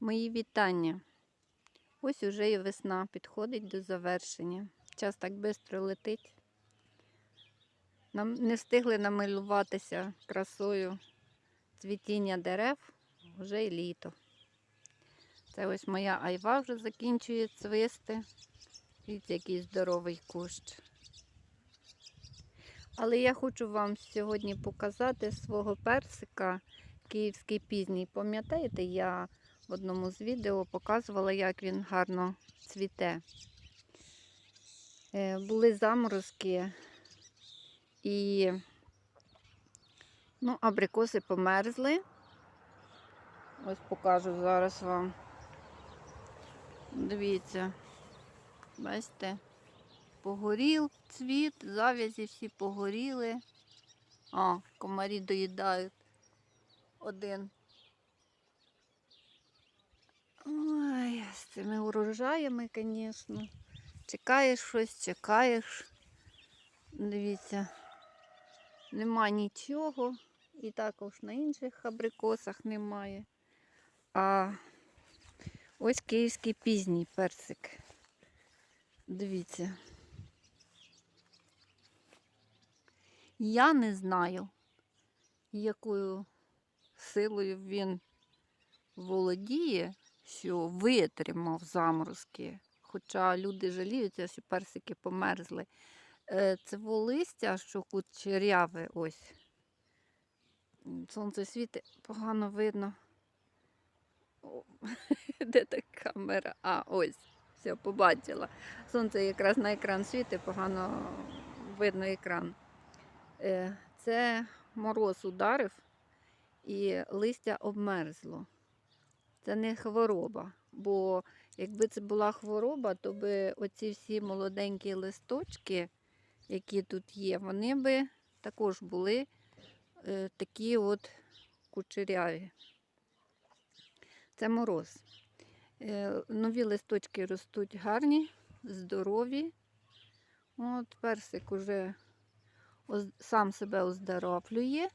Мої вітання. Ось уже і весна підходить до завершення. Час так швидко летить. Нам не встигли намилуватися красою цвітіння дерев, вже і літо. Це ось моя айва вже закінчує цвисти. Дивіться, який здоровий кущ. Але я хочу вам сьогодні показати свого персика київський пізній. Пам'ятаєте, я в одному з відео показувала, як він гарно цвіте. Е, Були заморозки і ну, абрикоси померзли. Ось покажу зараз вам. Дивіться, бачите, погорів цвіт, зав'язі всі погоріли. А, комарі доїдають один. Ой, з цими урожаями, звісно. Чекаєш щось, чекаєш. Дивіться, нема нічого. І також на інших абрикосах немає. А ось київський пізній персик. Дивіться. Я не знаю, якою силою він володіє, що витримав заморозки. Хоча люди жаліються, що персики померзли. Е, Це листя, що кучеряве ось. Сонце світить, погано видно. О, Де та камера? А, ось, все, побачила. Сонце якраз на екран світить, погано видно екран. Е, Це мороз ударив і листя обмерзло. Це не хвороба, бо якби це була хвороба, то би оці всі молоденькі листочки, які тут є, вони би також були е, такі от кучеряві. Це мороз. Е, нові листочки ростуть гарні, здорові. От персик уже сам себе оздоровлює.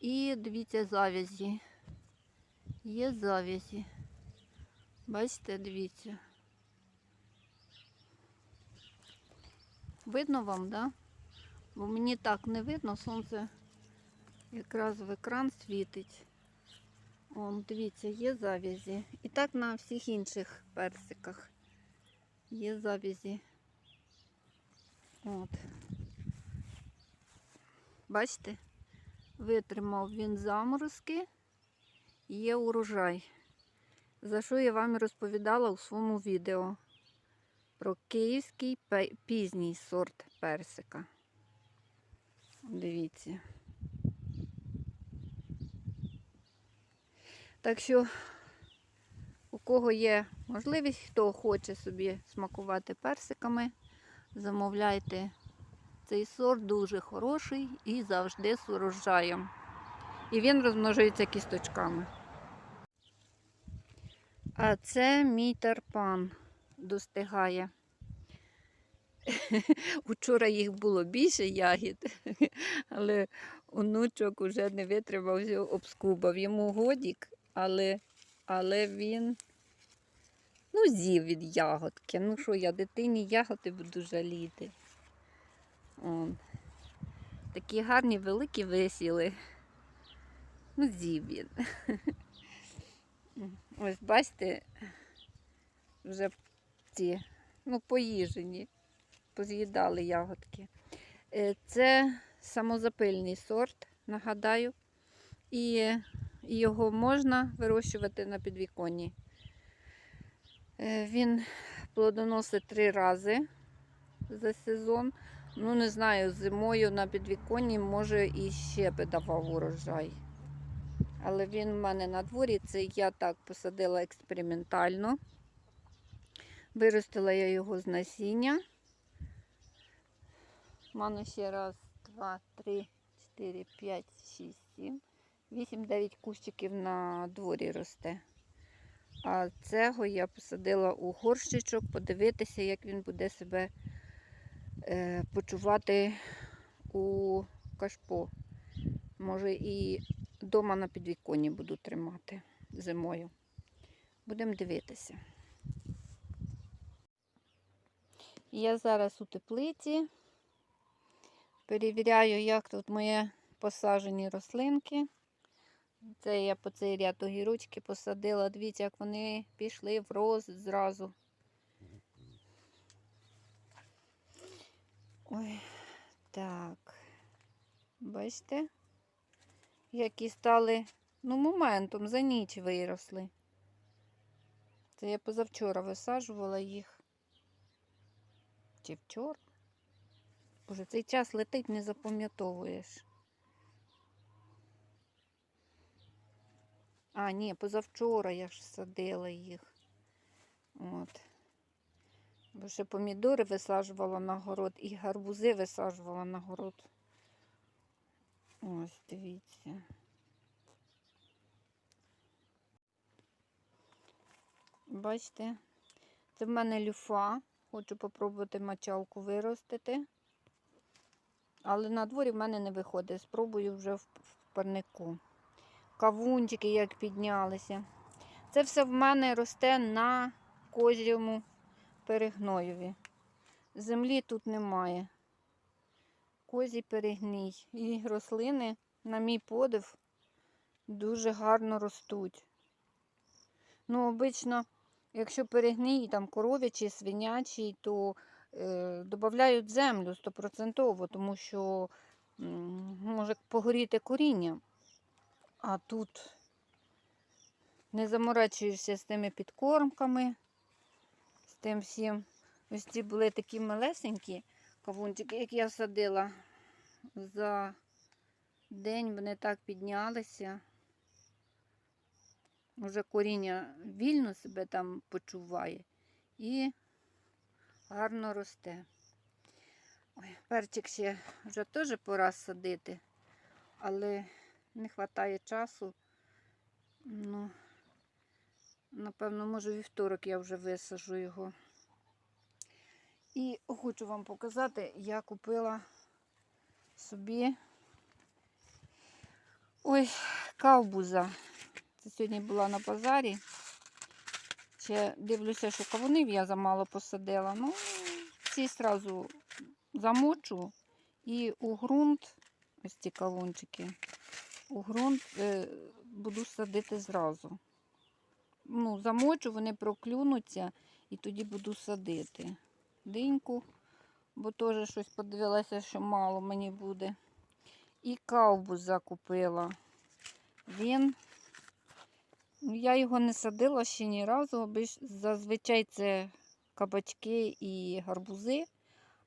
І дивіться завязі. Є завязі. Бачите, дивіться. Видно вам, да? Бо мені так не видно, сонце якраз в екран світить. Вон, дивіться, є завязі. І так на всіх інших персиках є завязі. От. Бачите? Витримав він заморозки, є урожай. За що я вам розповідала у своєму відео про київський пізній сорт персика. Дивіться. Так що, у кого є можливість, хто хоче собі смакувати персиками, замовляйте. Цей сорт дуже хороший і завжди з урожаєм. І він розмножується кісточками. А це мій тарпан достигає. Учора їх було більше ягід, але онучок уже не витримав, обскубав. Йому годік, але, але він ну, з'їв від ягодки. Ну що, я дитині ягоди буду жаліти. Он. Такі гарні великі висіли. Ну, з'їв він. Ось бачите, вже ці, ну, поїжені, поз'їдали ягодки. Е, Це самозапильний сорт, нагадаю, і його можна вирощувати на підвіконні. Е, Він плодоносить три рази за сезон. Ну, не знаю, зимою на підвіконні може і ще би давав урожай. Але він в мене на дворі, це я так посадила експериментально. Виростила я його з насіння. У мене ще раз, два, три, чотири, п'ять, шість, сім, вісім, дев'ять кущиків на дворі росте. А цього я посадила у горщичок, подивитися, як він буде себе е, почувати у кашпо. Може, і вдома на підвіконні буду тримати зимою. Будемо дивитися. Я зараз у теплиці. Перевіряю, як тут мої посаджені рослинки. Це я по цей ряд огірочки посадила. Дивіться, як вони пішли в рост зразу. Ой, так. Бачите, які стали, ну, моментом за ніч виросли. Це я позавчора висаджувала їх. Чи вчора? Боже, цей час летить, не запам'ятовуєш. А, ні, позавчора я ж садила їх. От. Бо ще помідори висаджувала на город і гарбузи висаджувала на город. Ось, дивіться. Бачите, це в мене люфа. Хочу попробувати мочалку виростити. Але на дворі в мене не виходить. Спробую вже в парнику. Кавунчики як піднялися. Це все в мене росте на козьому перегноєві. Землі тут немає. Козій перегній. І рослини, на мій подив, дуже гарно ростуть. Ну, обично, якщо перегній, там коров'ячий, свинячий, то е, додають землю стопроцентово, тому що м, може погоріти коріння. А тут не заморачуєшся з тими підкормками, з тим всім. Ось ці були такі малесенькі кавунчики, як я садила за день, вони так піднялися. Уже коріння вільно себе там почуває і гарно росте. Ой, перчик ще вже теж пора садити, але не вистачає часу. Ну, напевно, може, вівторок я вже висажу його. І хочу вам показати, я купила собі ой, кавбуза. Це сьогодні була на базарі. Ще дивлюся, що кавунів я замало посадила. Ну, ці одразу замочу і у ґрунт, ось ці кавунчики, у ґрунт е, буду садити зразу. Ну, замочу, вони проклюнуться і тоді буду садити. Диньку, бо теж щось подивилася, що мало мені буде. І кавбуз закупила. Він Ну, Я його не садила ще ні разу. обич- Зазвичай це кабачки і гарбузи,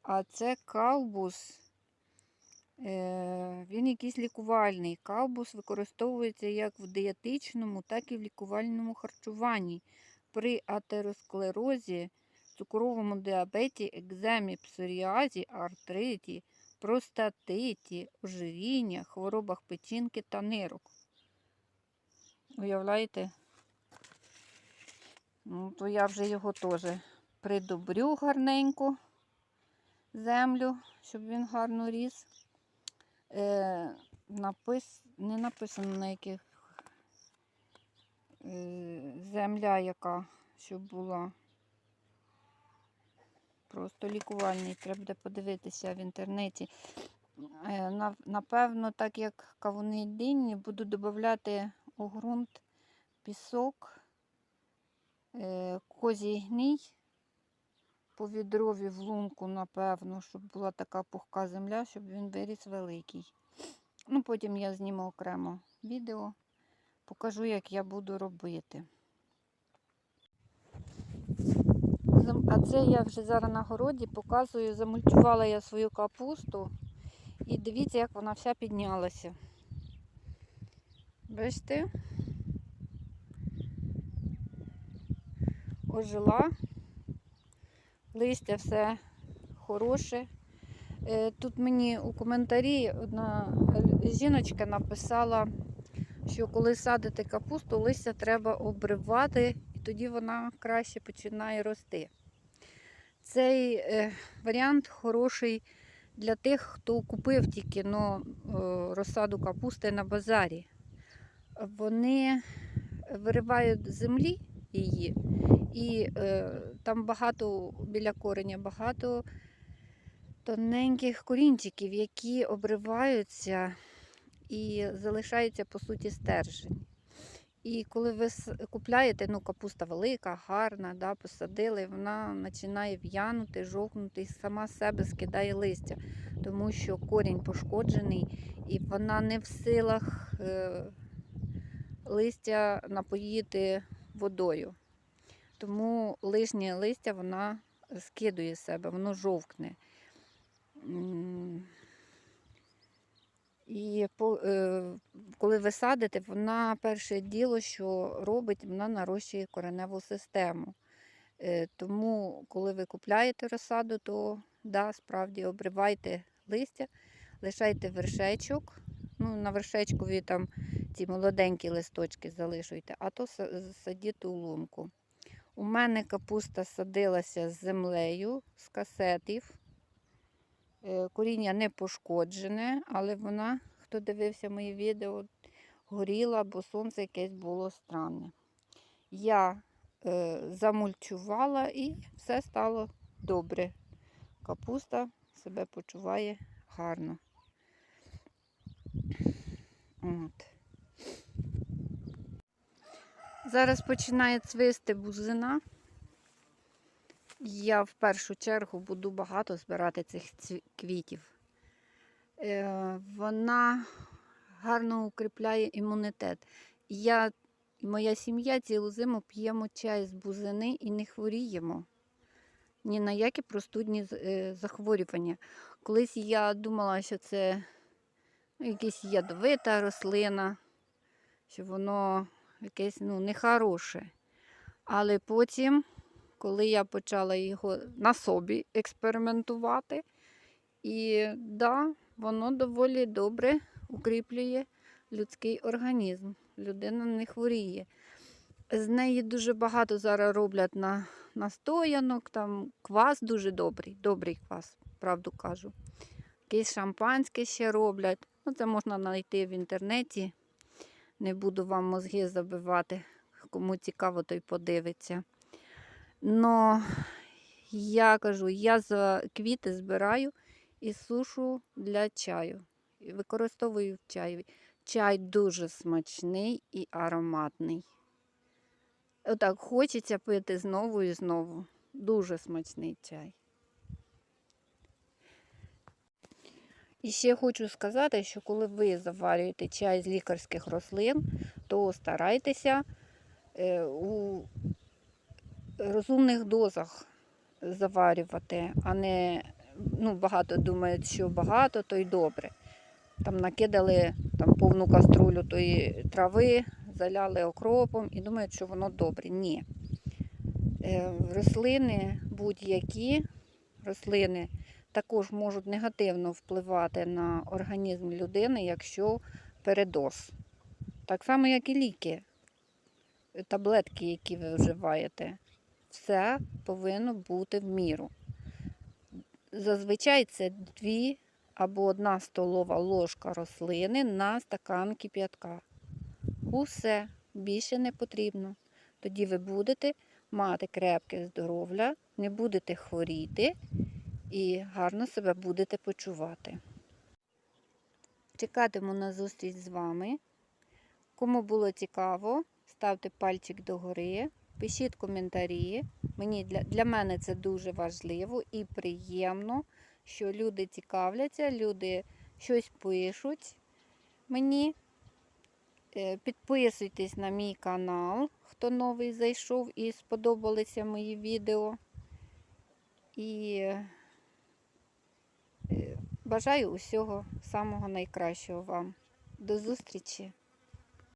а це калбус. Е, Він якийсь лікувальний. Калбус використовується як в дієтичному, так і в лікувальному харчуванні при атеросклерозі, цукровому діабеті, екземі, псоріазі, артриті, простатиті, ожиріння, хворобах печінки та нирок. Уявляєте? Ну, то я вже його теж придобрю гарненько землю, щоб він гарно ріс. Е, напис... Не написано на яких е, земля яка, щоб була. Просто лікувальний, треба буде подивитися в інтернеті. Е, Напевно, так як кавуни динні, буду додати у ґрунт пісок, е, козій гній, по відрові в лунку, напевно, щоб була така пухка земля, щоб він виріс великий. Ну, потім я зніму окремо відео, покажу, як я буду робити. А це я вже зараз на городі показую, замульчувала я свою капусту. І дивіться, як вона вся піднялася. Бачите? Ожила. Листя все хороше. Е, Тут мені у коментарі одна жіночка написала, що коли садите капусту, листя треба обривати, тоді вона краще починає рости. Цей е, варіант хороший для тих, хто купив тільки ну, е, розсаду капусти на базарі. Вони виривають з землі її. І е, там багато біля кореня багато тоненьких корінчиків, які обриваються і залишається по суті стержень. І коли ви купляєте, ну капуста велика, гарна, да, посадили, вона починає в'янути, жовкнути і сама себе скидає листя, тому що корінь пошкоджений і вона не в силах е, листя напоїти водою. Тому лишнє листя вона скидує з себе, воно жовкне. І е, коли ви садите, вона перше діло, що робить, вона нарощує кореневу систему. Е, тому, коли ви купляєте розсаду, то да, справді обривайте листя, лишайте вершечок. Ну, на вершечкові там ці молоденькі листочки залишуйте, а то са- садіть у лунку. У мене капуста садилася з землею, з касетів. Е, Коріння не пошкоджене, але вона, хто дивився мої відео, горіла, бо сонце якесь було странне. Я е, замульчувала і все стало добре. Капуста себе почуває гарно. От. Зараз починає цвисти бузина. Я в першу чергу буду багато збирати цих квітів. Е, вона гарно укріпляє імунітет. Я і моя сім'я цілу зиму п'ємо чай з бузини і не хворіємо. Ні на які простудні е, захворювання. Колись я думала, що це ну, якась ядовита рослина, що воно якесь ну, нехороше. Але потім, коли я почала його на собі експериментувати, і да, воно доволі добре укріплює людський організм. Людина не хворіє. З неї дуже багато зараз роблять на настоянок, там квас дуже добрий, добрий квас, правду кажу. Якесь шампанське ще роблять. Ну, це можна знайти в інтернеті. Не буду вам мозги забивати. Кому цікаво, той подивиться. Но я кажу, я за квіти збираю і сушу для чаю. І використовую в чаї. Чай дуже смачний і ароматний. Отак хочеться пити знову і знову. Дуже смачний чай. І ще хочу сказати, що коли ви заварюєте чай з лікарських рослин, то старайтеся е, у розумних дозах заварювати, а не ну, багато думають, що багато, то й добре. Там накидали там, повну каструлю тої трави, заляли окропом і думають, що воно добре. Ні. Е, рослини будь-які рослини також можуть негативно впливати на організм людини, якщо передоз. Так само, як і ліки, таблетки, які ви вживаєте. Все повинно бути в міру. Зазвичай це дві або одна столова ложка рослини на стакан кип'ятка. Усе більше не потрібно. Тоді ви будете мати крепке здоров'я, не будете хворіти і гарно себе будете почувати. Чекатиму на зустріч з вами. Кому було цікаво, ставте пальчик догори, пишіть коментарі. Мені для, для мене це дуже важливо і приємно, що люди цікавляться, люди щось пишуть мені. Е, Підписуйтесь на мій канал, хто новий зайшов і сподобалися мої відео. І е, бажаю усього самого найкращого вам. До зустрічі!